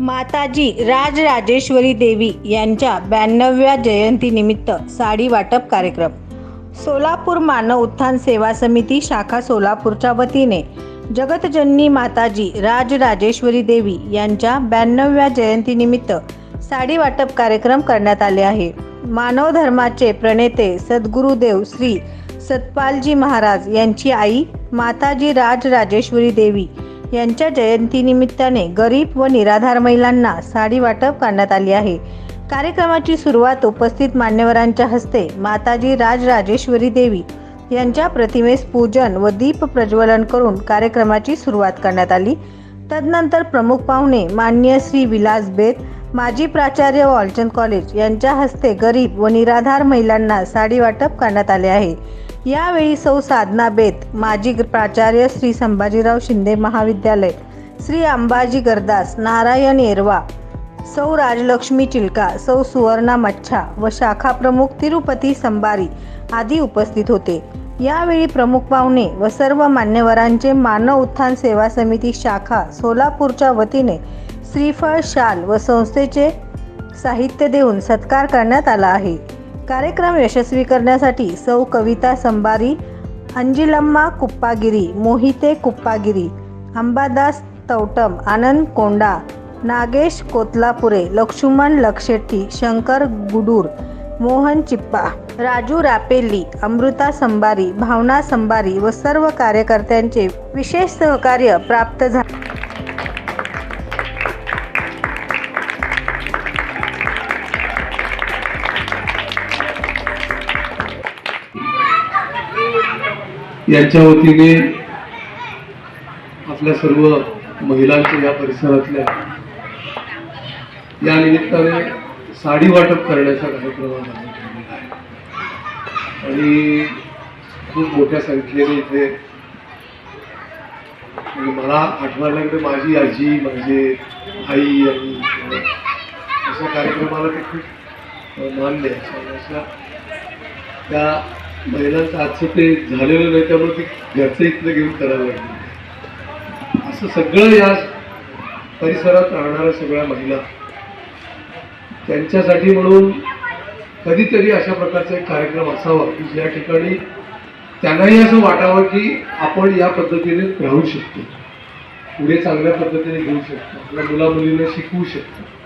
माताजी राजराजेश्वरी देवी यांच्या ब्याण्णव्या जयंतीनिमित्त साडी वाटप कार्यक्रम. सोलापूर मानव उत्थान सेवा समिती शाखा सोलापूरच्या वतीने जगतजननी माताजी राजराजेश्वरी देवी यांच्या ब्याण्णव्या जयंतीनिमित्त साडी वाटप कार्यक्रम करण्यात आले आहे. मानव धर्माचे प्रणेते सद्गुरुदेव श्री सतपालजी महाराज यांची आई माताजी राजराजेश्वरी देवी यांच्या जयंतीनिमित्ताने गरीब व निराधार महिलांना साडी वाटप करण्यात आली आहे. कार्यक्रमाची सुरुवात उपस्थित मान्यवरांच्या हस्ते माताजी राजराजेश्वरी देवी यांच्या प्रतिमेस पूजन व दीप प्रज्वलन करून कार्यक्रमाची सुरुवात करण्यात आली. तदनंतर प्रमुख पाहुणे मान्य श्री विलास बेत माजी प्राचार्य वालचंद कॉलेज यांच्या हस्ते गरीब व निराधार महिलांना साडी वाटप करण्यात आले आहे. यावेळी सौ साधना बेत माजी प्राचार्य श्री संभाजीराव शिंदे महाविद्यालय श्री अंबाजी गरदास नारायण येरवा सौ राजलक्ष्मी चिलका सौ सुवर्णा मच्छा व शाखा प्रमुख तिरुपती संबारी आदी उपस्थित होते. यावेळी प्रमुख पाहुणे व सर्व मान्यवरांचे मानव उत्थान सेवा समिती शाखा सोलापूरच्या वतीने श्रीफळ शाल व संस्थेचे साहित्य देऊन सत्कार करण्यात आला आहे. कार्यक्रम यशस्वी करण्यासाठी सौ कविता संबारी अंजिलम्मा कुप्पागिरी मोहिते कुप्पागिरी अंबादास तवटम आनंद कोंडा नागेश कोतलापुरे लक्ष्मण लक्षेट्टी शंकर गुडूर मोहन चिप्पा राजू रापेल्ली अमृता संबारी भावना संबारी व सर्व कार्यकर्त्यांचे विशेष सहकार्य प्राप्त झाले यांच्या वतीने आपल्या सर्व महिलांच्या या परिसरातल्या या निमित्ताने साडी वाटप करण्याचा कार्यक्रम ठेवलेला आहे. आणि खूप मोठ्या संख्येने इथे म्हणजे मला आठवायला लागलं माझी आजी माझे आई आणि अशा कार्यक्रमाला ते खूप मान द्यायचं अशा त्या महिलांचं आजचं ते झालेलं नाही त्यामुळे ते घरचं इथलं घेऊन करावं लागलं असं सगळं या परिसरात राहणाऱ्या सगळ्या महिला त्यांच्यासाठी म्हणून कधीतरी अशा प्रकारचा एक कार्यक्रम असावा की ज्या ठिकाणी त्यांनाही असं वाटावं की आपण या पद्धतीने राहू शकतो. पुढे चांगल्या पद्धतीने घेऊ शकतो. आपल्या मुला मुलींना शिकवू शकतो.